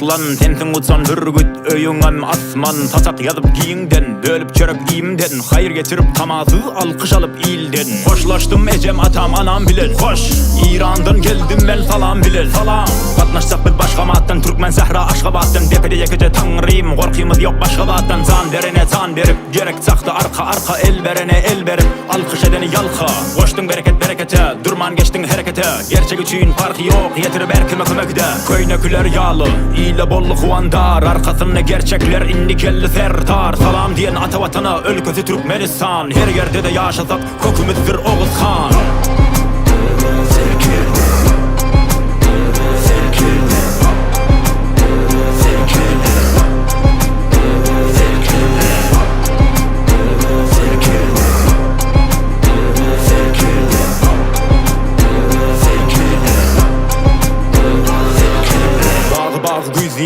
arslan. Sensin utsan hürgüt öyüngem asman. Tasak yazıp giyinden Bölüp çörüp giyimden. Hayır getirip tamazı alkış alıp ilden. Hoşlaştım ecem atam anam bilir Hoş İran'dan geldim ben salam bilir Salam! Katnaşsak biz başka mattan Türkmen Zahra Aşkabat'tan Depede yekece tanrıyım. Korkuyumuz yok başka battan Zan verene zan verip Gerek sakta arka arka El verene el verip. Alkış edeni yalka. Koştun bereket berekete Durman geçtin harekete. Gerçek için farkı yok. Yetirip erkime kümekde Köyneküler yağlı. İyle bolluk uvandar Arkasında gerçekler indi kelli sertar Salam diyen ata vatana. Ülkesi Türkmenistan. Her yerde de yaşasak Kokumuzdur Oğuz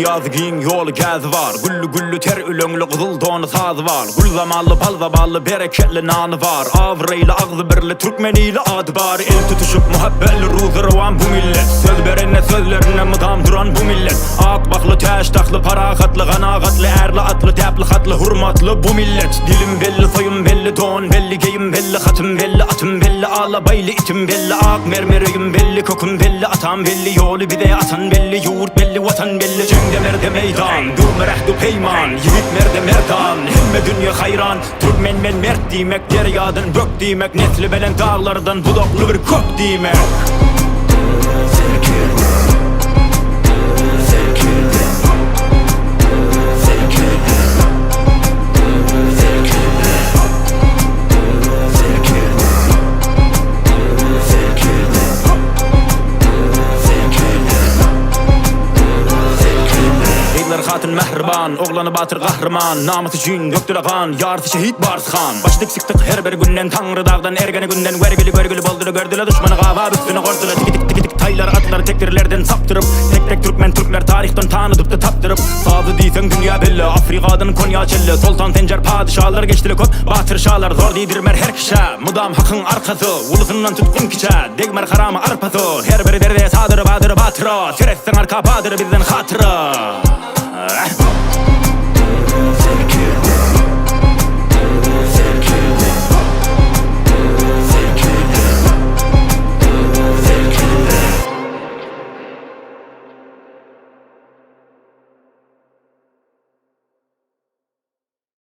giyin yolu gezi var. Güllü güllü ter ülönglü kızıl donu sazı var. Gül zamanlı bal zaballı bereketli nanı var. Avreyle ağzı birli Türkmeniyle adı var El tutuşup muhabbetli ruzu revan bu millet. Söz verene sözlerine mıdam duran bu millet. Ak taklı parakatlı kanakatlı Erli atlı tepli hatlı hurmatlı. Bu millet Dilim belli soyum belli don belli geyim belli Hatım belli atım belli ağla baylı itim belli Ak mermeriyim belli kokum belli atam belli Yolu bir de atan belli yurt belli vatan belli. Cengde merde meydan dur merehdu peyman Yiğit merde merdan. Himme dünya hayran Türkmen men mert demek deryadan bök demek Nesli belen dağlardan budaklı bir kök demek Beyler hatun mehriban, oğlanı batır kahraman. Namus için döktüre kan, yarısı şehit Bars Khan. Başlık sıktık her bir günden Tanrı dağdan ergene günden. Vergili görgülü boldur gördüler düşmanı gava üstüne kordular. Tiki tik tiki tik taylar atlar tektirlerden saptırıp. Tek tek Türkmen Türkler tarihten tanıdıp da taptırıp. Sazı diysen dünya belli Afrika'dan Konya çelli Sultan Sencer padişahlar geçtili kop Batır şahlar. Zor değdirmer her kişe Mudam hakın arkası. Ulusundan tutkun kiçe Degmer karama arpası. Her biri derde sadır badır batıra Süresin arka badır bizden hatıra